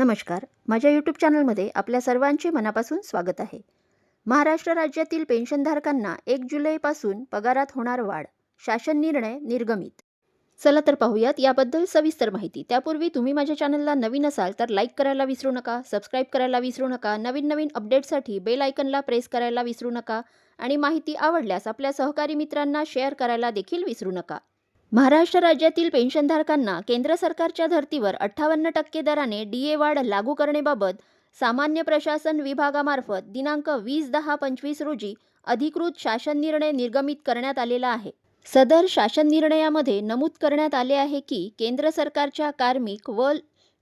नमस्कार. माझ्या यूट्यूब चॅनलमध्ये आपल्या सर्वांचे मनापासून स्वागत आहे. महाराष्ट्र राज्यातील पेन्शनधारकांना एक जुलैपासून पगारात होणार वाढ शासन निर्णय निर्गमित. चला तर पाहूयात याबद्दल सविस्तर माहिती. त्यापूर्वी तुम्ही माझ्या चॅनलला नवीन असाल तर लाईक करायला विसरू नका सबस्क्राईब करायला विसरू नका नवीन नवीन अपडेटसाठी बेल आयकनला प्रेस करायला विसरू नका आणि माहिती आवडल्यास आपल्या सहकारी मित्रांना शेअर करायला देखील विसरू नका. महाराष्ट्र राज्यातील पेन्शनधारकांना केंद्र सरकारच्या धर्तीवर अठ्ठावन्न टक्के दराने डी ए वाढ लागू करण्याबाबत सामान्य प्रशासन विभागामार्फत दिनांक वीस दहा पंचवीस रोजी अधिकृत शासन निर्णय निर्गमित करण्यात आलेला आहे. सदर शासन निर्णयामध्ये नमूद करण्यात आले आहे की केंद्र सरकारच्या कार्मिक व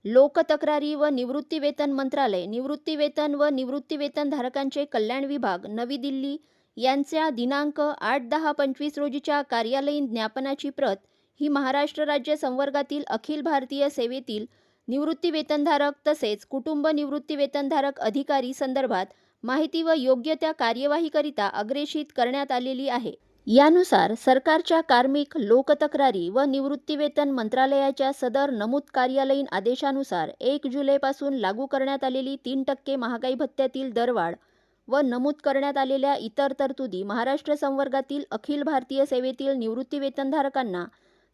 लोकतक्रारी व निवृत्तीवेतन मंत्रालय निवृत्तीवेतन व निवृत्तीवेतनधारकांचे कल्याण विभाग नवी दिल्ली यांच्या दिनांक आठ दहा पंचवीस रोजीच्या कार्यालयीन ज्ञापनाची प्रत ही महाराष्ट्र राज्य संवर्गातील अखिल भारतीय सेवेतील निवृत्तीवेतनधारक तसेच कुटुंब निवृत्तीवेतनधारक अधिकारी संदर्भात माहिती व योग्य त्या कार्यवाहीकरिता अग्रेषित करण्यात आलेली आहे. यानुसार सरकारच्या कार्मिक लोकतक्रारी व निवृत्तीवेतन मंत्रालयाच्या सदर नमूद कार्यालयीन आदेशानुसार एक जुलैपासून लागू करण्यात आलेली तीन टक्के महागाई भत्त्यातील दरवाढ व नमूद करण्यात आलेल्या इतर तरतुदी महाराष्ट्र संवर्गातील अखिल भारतीय सेवेतील निवृत्तीवेतनधारकांना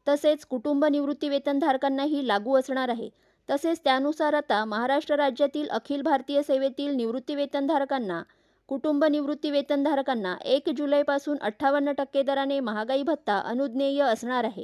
तसेच कुटुंब निवृत्तीवेतनधारकांनाही लागू असणार आहे. तसेच त्यानुसार आता महाराष्ट्र राज्यातील अखिल भारतीय सेवेतील निवृत्तीवेतनधारकांना कुटुंब निवृत्तीवेतनधारकांना एक जुलैपासून अठ्ठावन्न टक्के दराने महागाई भत्ता अनुज्ञेय असणार आहे.